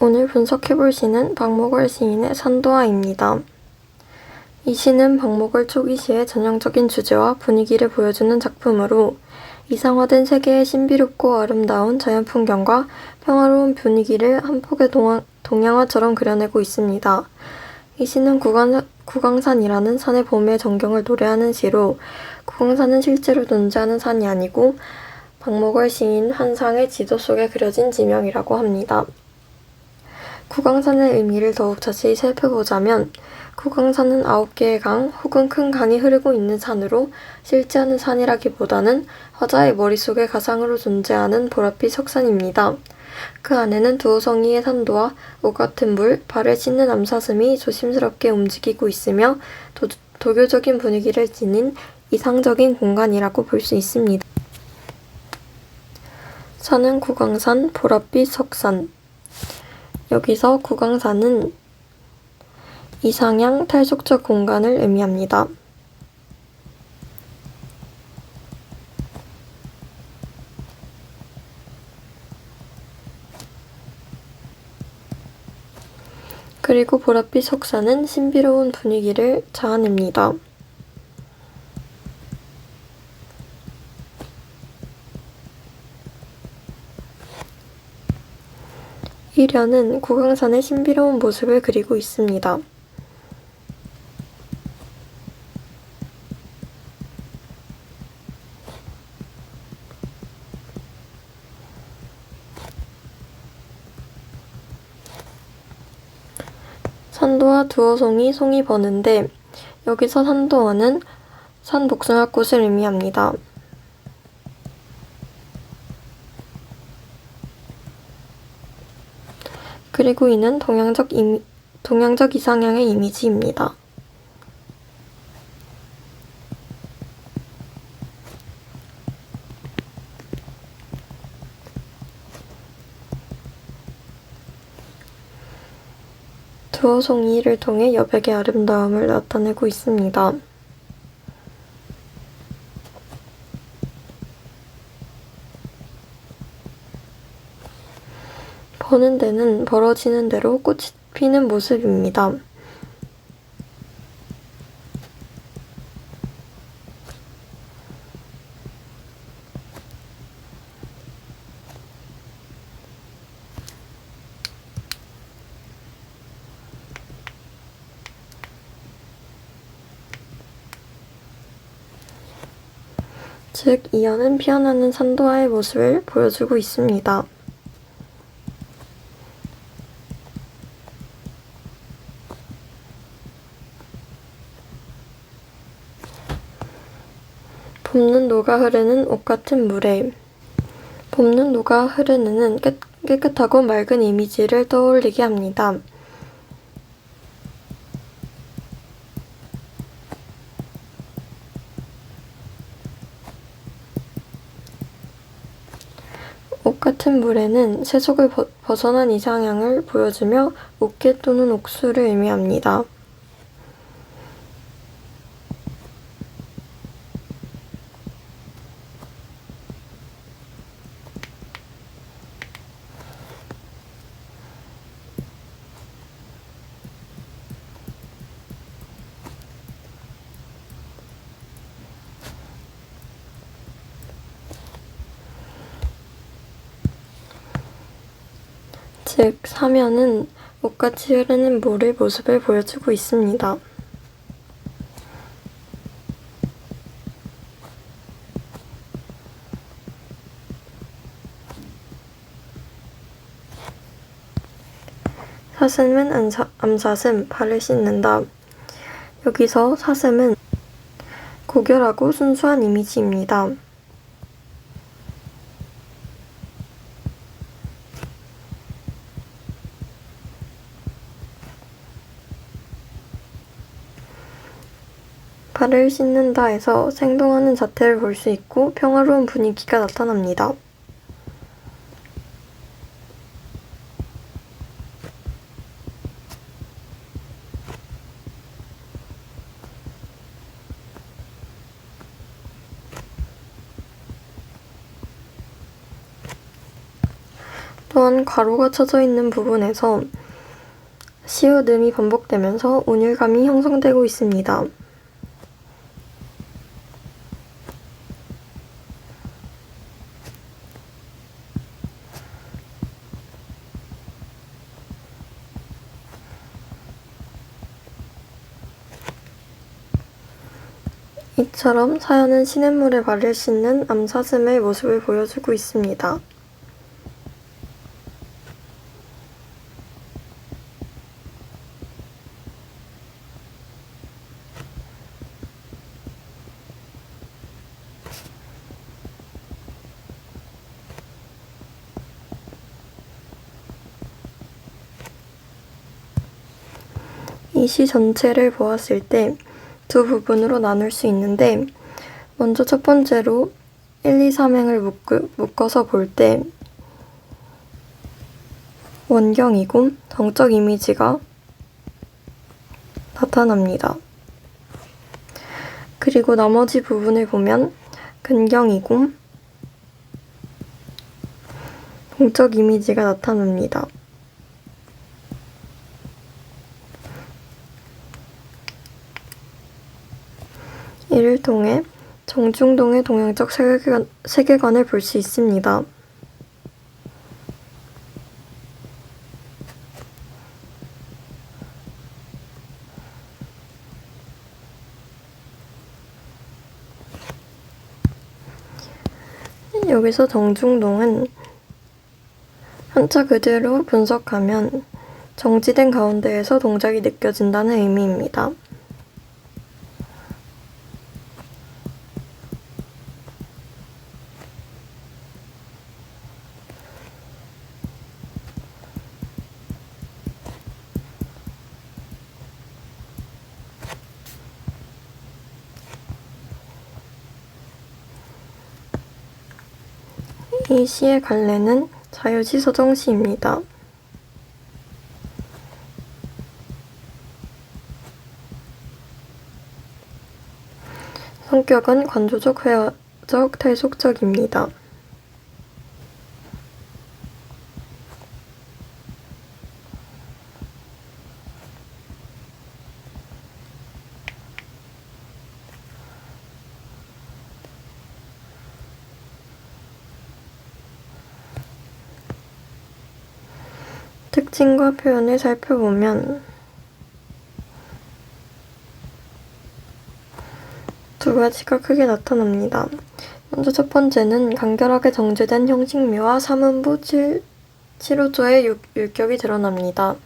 오늘 분석해볼 시는 박목월 시인의 산도화입니다. 이 시는 박목월 초기 시의 전형적인 주제와 분위기를 보여주는 작품으로 이상화된 세계의 신비롭고 아름다운 자연 풍경과 평화로운 분위기를 한 폭의 동화, 동양화처럼 그려내고 있습니다. 이 시는 구강, 구강산이라는 산의 봄의 전경을 노래하는 시로 구강산은 실제로 존재하는 산이 아니고 박목월 시인 한상의 지도 속에 그려진 지명이라고 합니다. 구강산의 의미를 더욱 자세히 살펴보자면 구강산은 아홉 개의 강 혹은 큰 강이 흐르고 있는 산으로 실제하는 산이라기보다는 화자의 머릿속에 가상으로 존재하는 보랏빛 석산입니다. 그 안에는 두호성이의 산도와 옷 같은 물, 발을 씻는 암사슴이 조심스럽게 움직이고 있으며 도, 도교적인 분위기를 지닌 이상적인 공간이라고 볼 수 있습니다. 산은 구강산, 보랏빛 석산, 여기서 구강산은 이상향 탈속적 공간을 의미합니다. 그리고 보랏빛 석산은 신비로운 분위기를 자아냅니다. 이련은 구강산의 신비로운 모습을 그리고 있습니다. 산도와 두어송이 송이 버는데 여기서 산도어는 산 복숭아꽃을 의미합니다. 그리고 이는 동양적, 이미, 동양적 이상향의 이미지입니다. 두어 송이를 통해 여백의 아름다움을 나타내고 있습니다. 버는 데는 벌어지는 대로 꽃이 피는 모습입니다. 즉, 이어는 피어나는 산도화의 모습을 보여주고 있습니다. 봄는 녹아 흐르는 옷 같은 물에 봄는 흐르는은 깨, 깨끗하고 맑은 이미지를 떠올리게 합니다. 옷 같은 물에는 세속을 버, 벗어난 이상향을 보여주며 웃게 또는 옥수를 의미합니다. 즉, 사면은 옷같이 흐르는 물의 모습을 보여주고 있습니다. 사슴은 암사, 암사슴, 발을 씻는다. 여기서 사슴은 고결하고 순수한 이미지입니다. 발을 씻는다에서 생동하는 자태를 볼 수 있고 평화로운 분위기가 나타납니다. 또한 괄호가 쳐져 있는 부분에서 시옷음이 반복되면서 운율감이 형성되고 있습니다. 이처럼 사연은 시냇물에 발을 씻는 암사슴의 모습을 보여주고 있습니다. 이 시 전체를 보았을 때 두 부분으로 나눌 수 있는데 먼저 첫 번째로 1, 2, 3행을 묶, 묶어서 볼 때 원경이고 정적 이미지가 나타납니다. 그리고 나머지 부분을 보면 근경이고 동적 이미지가 나타납니다. 이를 통해 정중동의 동양적 세계관, 세계관을 볼 수 있습니다. 여기서 정중동은 한자 그대로 분석하면 정지된 가운데에서 동작이 느껴진다는 의미입니다. 이 시의 갈래는 자유시 서정시입니다. 성격은 관조적, 회화적, 탈속적입니다. 특징과 표현을 살펴보면 두 가지가 크게 나타납니다. 먼저 첫 번째는 간결하게 정제된 형식묘와 삼음부 7, 7호조의 율, 율격이 드러납니다.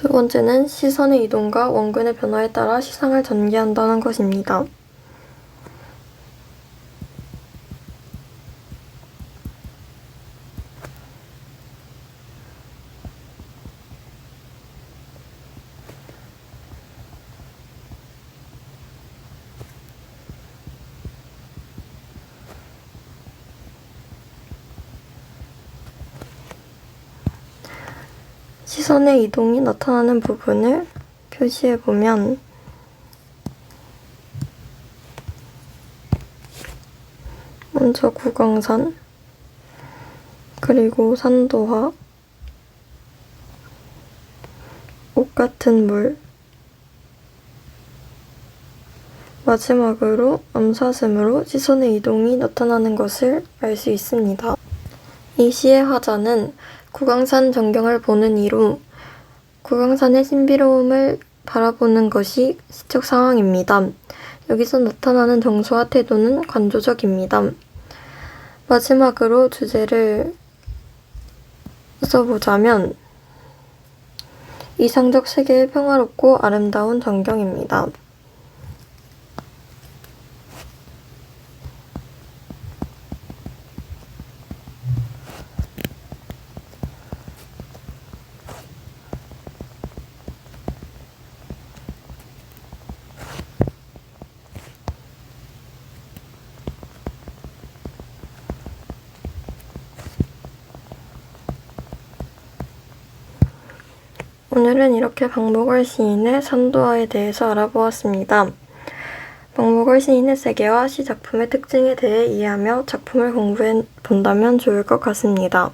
두 번째는 시선의 이동과 원근의 변화에 따라 시상을 전개한다는 것입니다. 시선의 이동이 나타나는 부분을 표시해 보면 먼저 구강산 그리고 산도화 옷 같은 물 마지막으로 암사슴으로 시선의 이동이 나타나는 것을 알 수 있습니다. 이 시의 화자는 구강산 전경을 보는 이로 구강산의 신비로움을 바라보는 것이 시적 상황입니다. 여기서 나타나는 정서와 태도는 관조적입니다. 마지막으로 주제를 써보자면 이상적 세계의 평화롭고 아름다운 전경입니다. 오늘은 이렇게 박목월 시인의 산도화에 대해서 알아보았습니다. 박목월 시인의 세계와 시 작품의 특징에 대해 이해하며 작품을 공부해 본다면 좋을 것 같습니다.